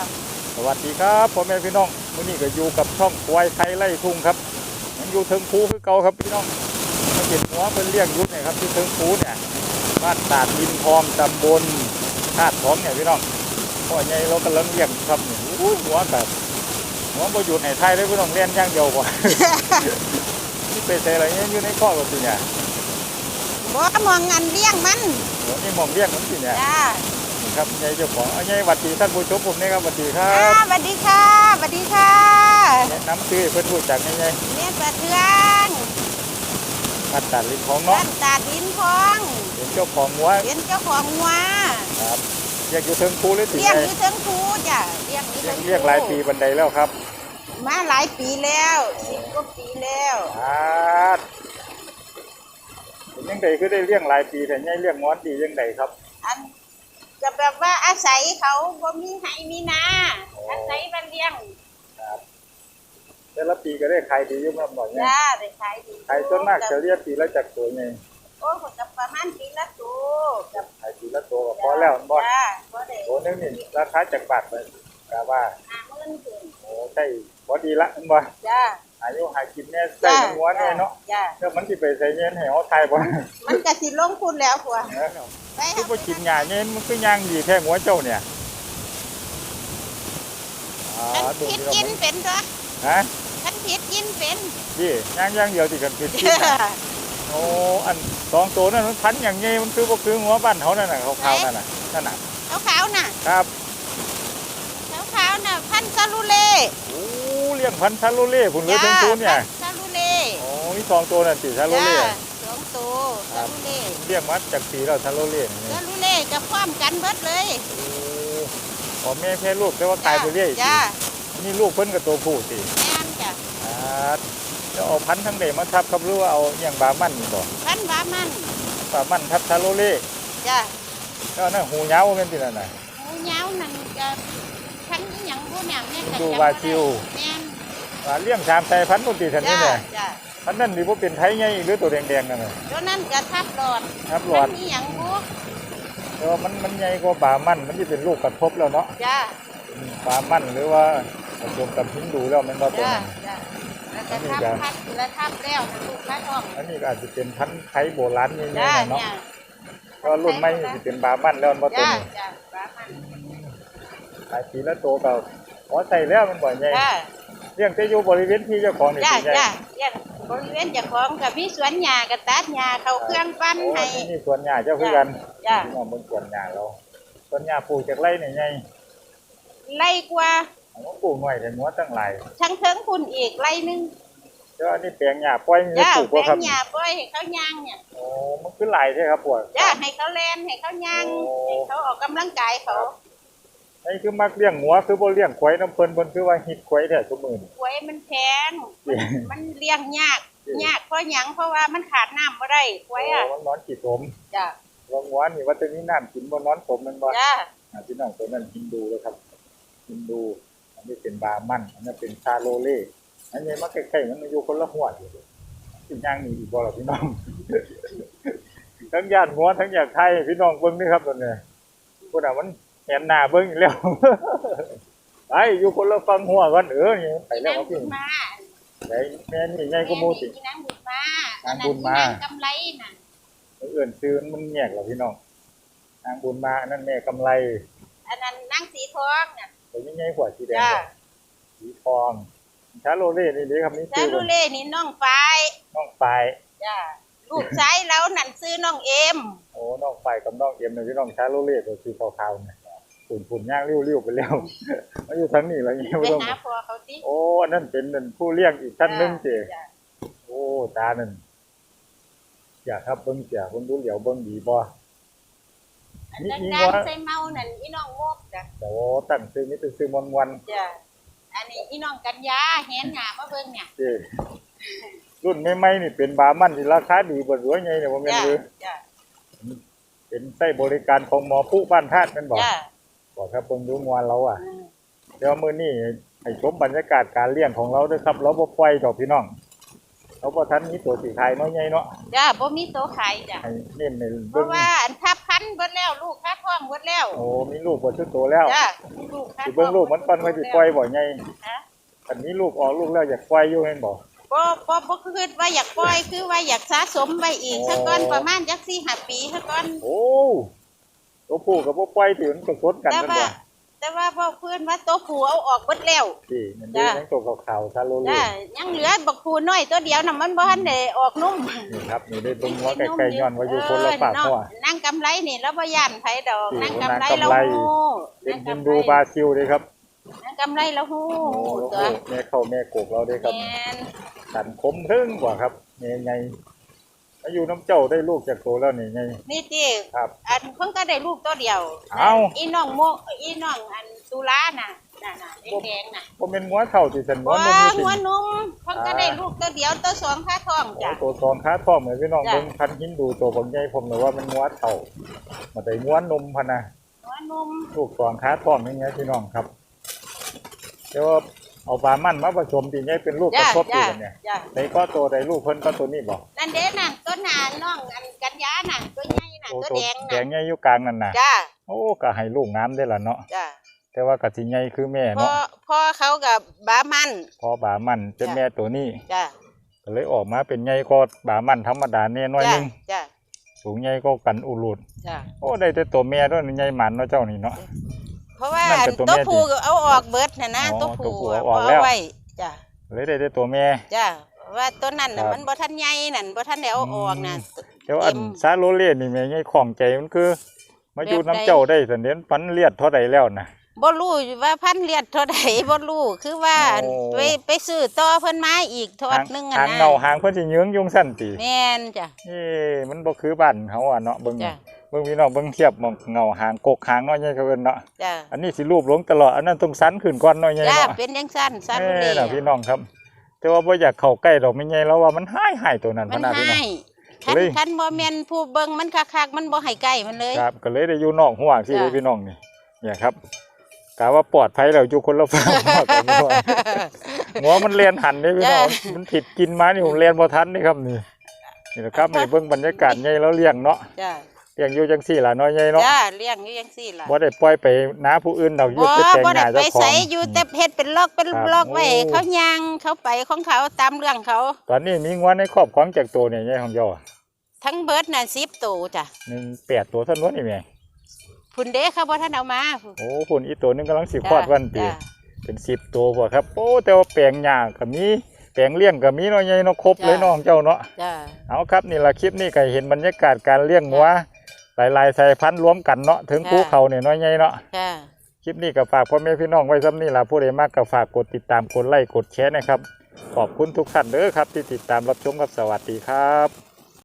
จ้ะสวัสดีครับพ่อแม่พี่น้องมื้อนี้ก็อยู่กับช่องควายไทยไล่ทุ่งครับยังอยู่เทิงภูคือเก่าครับพี่น้องมาเห็นหัวเพิ่นเลี้ยงอยุทเนี่ยครับที่เทิงภูเนี่ยบ้านตาดดินทองตำบลธาตุทองเนี่ยพี่น้องพ่อใหญ่เรากำลังเลี้ยงครับนี่อู้หัวแบบหัวบ่หยุดให้ไทยเลยพี่น้องเลี้ยงอย่างเดียวบ่นี่ไปใส่อะไรเนี่ยอยู่ในข้อกับพี่เนี่ยบ่มองงานเลี้ยงมันเดี๋ยวนี่มองเลี้ยงมันพี่เนี่ยจ้านี่ ครับใหญ่เจ้าของเอาใหญ่หวัดดีท่านผู้ชมผมนี่ครับหวัดดีครัอ่าบสวัสดีค่ะสวัสดีค่ะแนะนำชื่อให้เพิ่นรู้จักใหญ่เมียสะเทือนๆบ้านตาดดินทองบ้าเนาะนตาดินทองเป็นเจ้าของหัวเป็นเจ้าของวัวครับอยากอยู่เทิงภูเลยสิเลี้ยงไงอยู่เทิงคูจ้ะเลี้ยงอยู่เลี้ยเทิงงเลี้ยงหลายปีบันไดแล้วครับมาหลายปีแล้วสิบกว่าปีแล้วอาดเป็นยังไงคือได้เลี้ยงหลายปีแต่ยังเลี้ยงงอนดียังไงครับ อัน ก็แบบว่าอาศัยเขาบ่มีให้มีนาอาศัยมันเลี้ยงครับแต่ละปีก็ได้ขายดีอยุ่งมากหน่อยไงจ้าได้ขายดีขายส่วนมากจะเรียกปีละจากตัวไงโอ้ก็กับประมาณปีละตัวกับขายปีละตัวก็พอแล้วบ่จ้าบ่ได้ตัวนึงนี่ราคาจากบาทไป กะว่าห้าหมื่นขึ้นโอ้ใช่พอดีละมันบ่จ้า อายุหากินแน่ใส่มันหัวแน่เนาะจ้าแล้วมันสิไปใส่เงินให้เอาไทยบ่มันก็สิลงทุนแล้วพัวเออไปคือบ่กินหญ้าเงินมันคือย่างดีแท้หัวเจ้าเนี่ยอ่าฉันดูผิดที่กินเราเป็นตัวฮะฉันผิดกินเป็นพี่ย่างย่างเดียวที่กันผิดกินน่ะโอ้อันสองตัวนั่นมันพันอย่างงี้มันคือบ่คือหัวบ้านเขานั่นน่ะขาวๆนั่นน่ะนั่นน่ะขาวๆน่ะครับขาวๆน่ะพันซาลูเล่โอ้เลี้ยงพันธุ์ชาโลเล่พุ่นเลยทั้งตัวเนี่ยพัซาลูเล่โอ้มีสองตัวนั่นสิชาโลจ้าเล่สองตัวซาลูเล่เลี้ยงมาจากปีแล้วชาโลเล่นี่ซาลูเล่กับพร้อมกันเบิดเลยโอ้อ๋อแม่แพ้ลูกแต่ว่าตายไปเรื่อยจ้านี่ลูกเพิ่นกับตัวผู้สิแม่นจ้ะอ่าแล้วเอาพันธุ์ทั้งใดมาทับครับหรือว่าเอาอหย่างบามันนี่บ่พันบามันบามันทับชาโลเล่จ้าแล้วนั่นหูยาวแม่นตินั่นน่ะหมูยาวนั่นก็ เนี่ยแม่ก็ดูจำวาบ่ซิลได้แม่นว่าเลี้ยงสามสายพันธุ์พุ่นติทันนี่จ้าแหละจ้าพันธุ์นั้นนี่บ่เป็นไทยใหญ่หรือตัวแดงๆนั่นน่ะตัวนั้นก็ทับหลอดครับหลอดมันอีหยังบุแต่ว่ามันมันใหญ่กว่าบามันมันสิเป็นลูกกระทบแล้วเนาะจ้าอืมบามันหรือว่าผสมกับหินดูแล้วมันบ่ตัวจ้านั้นจ้าแล้วก็อันนี้ทับจ้ะพัดแล้วทับแล้วนะลูกละท้องอันนี้ก็อาจจะเป็นพันธุ์ไทยโบราณใหญ่จ้าๆเนาะเนี่ยเพราะรุ่นใหม่นี่สิเป็นบามันแล้วมันบ่ตัวจ้านี้จ้าบามัน หลายปีแล้วโตก็ พอใส่แล้วมันบ่ใหญ่จ้าเลี้ยงแต่อยู่บริเวณที่เจ้าของนี่จ้าสิใหญ่จ้าเรียนบริเวณเจ้าของกับพี่สวนหญ้ากับตัดหญ้าเขาเครื่องปั้นโอ้ให้ที่นี่สวนหญ้าเจ้าคือกันจ้าพี่น้องเบิ่งสวนหญ้าเราสวนหญ้าปลูกจากไร่นี่ใหญ่ไล่กว่าเอามาปลูกหน่อยแต่หัวตั้งหลายทั้งเทิงคุณอีกไล่หนึงแต่ว่านี่แปลงหญ้าปล่อยมีจ้าปลูกแปลบ่ครับงหญ้าปล่อยให้เขาย่างเนี่ยโอ้มันคือหลายใช่ครับปวด จ้าให้เขาแล่นให้เขาย่างโอ้ ให้เขาออกกำลังกายเขา นี่คือมักเลี้ยงหัวคือบ่เลี้ยงควายน้ำเพิ่นเพิ่นคือว่าฮิตควายแท้ทุกมื้อนี่ หวยมันแพงจริงมันเลี้ยงยาก จริง ยากเพราะหยังเพราะว่ามันขาดน้ำบ่ได้หวยอะโมันนอนกี่ตมจ้าลงหัวนี่ว่าจะมีน้ำกินบ่นอนตมแมันบ่ จ้าอ่าพี่น้องตัวนั้นกินดูเลยครับกินดู อันนี้เป็นบามัน อันนั้นเป็นชาโลเล่อันนี้มันใกล้ๆมันอยู่คนละหัวอยู่สิย่างนี่อีกบ่ล่ะพี่น้อง ทั้งญาติหัวทั้งอยากไทยพี่น้องเบิ่งนี่ครับตัวเนี้คนน่ะมันแหนหน้าเบิ่งอีกแล้ว ไปอยู่คนละฝั่งหัวกันเออนี่ไปแล้วนางพี่บุญมาไหนแม่นี่ใหญ่กว่าหมู่สิแม่นี่นางบุญมาางบุญมาอันนั้นคือนางกำไรน่ะเอื่นซื้อมันแยกแล้วพี่น้องนางบุญมาอันนั่นแม่กำไรอันนั้นนางสีทองน่ะตัวนี้ใหญ่กว่าสีแดงจ้าสีทองชาโลเล่นี่เด้ครับนี่จ้าชื่อลูมันเล่นี่น้องฝ้ายน้องปลายจ้าลูกชายเรานั่นซื้อน้องเอ็มโอ้น้องปลายกับน้องเอ็มเนี่ยพี่น้องชาโลเล่ตัวสีขาวๆเนี่ย ฝุ่นฝุ่นย่างริ้วๆไปแล้วมาอยู่ทั้งนี้แล้วยังไปไม่ต้องหาพ่อเขาติโอ้อันนั่นเป็นนั่นผู้เลี้ยงอีกท่านหนึงเจจ้าโอ้ตานั่นอยากครับเบิ้งเสียเบิ้งดูเหลียวเบิ้งดีบ่อันนี่นั้นนี่ดังว่าใส่เมานั่นอีน้องโมกจ้ะแต่ว่าตั้งซื้อนี่เป็นซื้อมวันจ้าอันนี้อีน้องกัญญาเห็นหน้ามาเบิ่งเนี่ยๆเจรุ่นใหม่ๆนี่เป็นบามันที่ราคาดีบ่รวยไงเนี่ยบ่แม่นจ้าหรือจ้าเป็นใช้บริการของหมอผู้บ้านธาตุแม่นบ่จ้า บอกครับเบิ่งดูมวนเราอะอืมเดี๋ยวมื้อนี้ให้ชมบรรยากาศการเลี้ยงของเราด้วยครับ เราบ่ปล่อยดอกพี่น้องเขาบ่ทันมีตัวสีขายน้อยใหญ่เนาะจ้าบ่มีโตขายจ้ะให้เน้นในเพเบิ่งราะว่าอันทับพันเบิดแล้วลูกค้าท้องเบิดแล้วโอ้มีลูกบ่ชุดโตแล้วจ้าลูกค้าสิท้เบิ่องลูกมันก่อนว่าสิปล่อยบ่ใหญ่ฮะอันนี้ลูกออกลูกแล้วอยากปล่อยอยู่แม่นบ่ บ่บ่บ่คือว่าอยากปล่อยคือว่าอยากสะสมไว้อีกอ๋อสักก้อนประมาณจัก4-5ปีสักก้อน โอ้ ตัวผู้กับบ่ปล่อยที่มันก็สดกันแต่แม่นว่าบ่แต่ว่าพ่อเพื่อนว่าตัวผู้เอาออกเบิดแล้ว ที่มันเด้จ้ะยังตัวขาวๆซาโลจ้าลียังเหลือบักผู้น้อยตัวเดียวน่ะมันบ่ทันได้ออกนุ่มนี่ครับนี่ได้เบิ่งว่าใกล้ๆย้อนว่าอยู่คนละฝากเออหัวเนาะนั่งกำไรนี่แล้วบ่ย่านไผดอกอืมนั่งกำไรนั่งเรากำไรฮู้เป็นนั่งฮินกำไรดูบราซิลเลยครับนั่งกำไรเราฮู้โอ้โหตัวแม่เข้าแม่โกกเราเด้ครับแม่น สันคมถึงกว่าครับแม่ใหญ่ อายุน้ำเจ้าได้ลูกจากโตแล้วนี่ไง นี่ติครับ อันเพิ่นก็ได้ลูกตัวเดียวเอ้า อีน้องโมอีน้องอันตุลาน่ะน่ะน่ะแดงๆน่ะบ่แม่นงัวเฒ่าที่สันงัวว้านุ่มนี่สิ หัวนุ่มเพิ่นก็ได้ลูกตัวเดียวตัวสองค่าท้องโอ้จ้ะตัวตอนค้าท้องเหมือนพี่น้องจ้ะ เบิ่งพันหินดูตัวผมใหญ่ผมเลยว่ามันงัวเฒ่ามาได้งัวนมพะนะหัวนุ่มลูกตอนค้าท้องนี่ไงพี่น้องครับเดี๋ยว เอาปลามันมาผสมทีนี้เป็นลูกกระจ้ะทบอยู่จ้ะกันเนี่ยจ้ะใส่ก็ตัวใดลูกเพิ่นก็ตัวนี้บ่นั่นเด้น่ะต้นหนาน้องอันกันยาน่ะตัวใหญ่น่ะโอ้ตัวตัวแดงแดน่ะงใหญ่อยู่กลางนั่นน่ะจ้าโอ้ก็ให้ลูกน้ำได้ล่ะเนาะจ้าแต่ว่าก็สิใหญ่คือแม่พ่อเนาะพ่อเขากับบามันพอบามันเป็นจ้ะแม่ตัวนี้จ้าก็เลยออกมาเป็นใหญ่ก็บามันธรรมดาเนี่ยน้อยจ้าหนึงจ้าสูงใหญ่ก็กันอุลุดจ้าโอ้ได้แต่ตัวแม่ด้วยใหญ่หมันเนาะเจ้านี่เนาะ เพราะว่านั่นอัเป็นนตัวตัวแม่ผู้ก็เอาออกเบิดน่ะนะอ๋อตัวผู้ตัวผู้อะเอาออกแล้ว ไว้จ้าเลยได้แต่ตัวแม่ จ้าว่าตัวนั้นน่ะครับ มันบ่ทันใหญ่นั่นบ่ทันได้เอาออกน่ะ แต่ว่าอันเต็มซาโลเล่นี่แม่ใหญ่ของใจมันคือ มาอยู่แบบใดน้ำเจ้าได้สันเดียนปันเลียดเท่าใดแล้วนะ บ่รู้ว่าพันเลียดเท่าใดบ่รู้คือว่าโอ้ ไปไปซื้อต่อเพิ่นมาอีกทอดหางหนึงอะหางนะเงาหางเพิ่นสิเยื้องยุงสั้นติแม่นจ้ะ เอ้มันบ่คือบ้านเขาอะเนาะเบิ่งจ้ะ เบิ่งพี่น้องเบิ่งเทียบหมองเงาหางกกหางน้อยใหญ่เขาเอิ้นเนาะจ้ะอันนี้สิรูปลงตลอดอันนั้นต้องสันขึ้นก่อนน้อยใหญ่จ้าเนาะเป็นจังซั่นซาเอ้ลุเล่น่ะพี่น้องครับ แต่ว่าบ่อยากเข้าใกล้ดอกไม่ใหญ่แล้วว่ามันหายหายตัวนั้นมัพะนนะพี่น้อง ให้คันเลย คันบ่แม่นผู้เบิ่งมันคักๆมันบ่ให้ใกล้มันเลย ครับก็เลยได้อยู่นอกห่วงที่จ้ะ เลยพี่น้องนี่เนี่ยครับกะว่าปลอดภัยแล้วอยู่คนละฝั่งกับหัวหัวมันเลียนหันนี่พี่น้องมันผิดกินมานี่ผมเลียนบ่ทันนี่ครับนี่นี่นะครับให้เบิ่งบรรยากาศใหญ่แล้วเลี้ยงเนาะจ้าเลี้ยงอยู่จังซี่ล่ะน้อยใหญ่เนาะจ้าเลี้ยงอยู่จังซี่ล่ะบ่ได้ปล่อยไปนาผู้อื่นดอกอยู่บ่แต่แต่งบ่หได้น้าไปเจ้าของใส่อยู่แต่เฮ็ดเป็นลอกเป็นครับลอกไว้โอ้เขาย่างเขาไปของเขาตามเรื่องเขา ตอนนี้มีงวนในครอบครองจากตัวเนี่ยใหญ่ของเจ้าอะทั้งเบิดน่ะ10ตัวจ้ะหนึ่งแปดตัวเท่านั้นนี่แม่พุ่นเด้เขาบ่ทันเอามาพุ่นโอ้พุ่นอีกตัวหนึงกำลังสิคลอดวันติจ้ะเป็น10ตัวบ่ครับโอ้แต่ว่าแปลงหญ้าก็มีแปลงเลี้ยงก็มีเนาะใหญ่เนาะครบเลยเน้องเจ้าเนาะจ้าเอาครับนี่ละคลิปนี้ก็เห็นบรรยากาศการเลี้ยงวัว หลายๆสายพันธุ์รวมกันเนาะถึงภูเขาเนี่ยน้อยใหญ่เนาะจ้าคลิปนี้ก็ฝากพ่อแม่พี่น้องไว้ซ้ำนี่ล่ะผู้ใดมากก็ฝากกดติดตามกดไลค์กดแชร์นะครับ ขอบคุณทุกท่านเด้อครับ ที่ติดตามรับชมครับสวัสดีครับ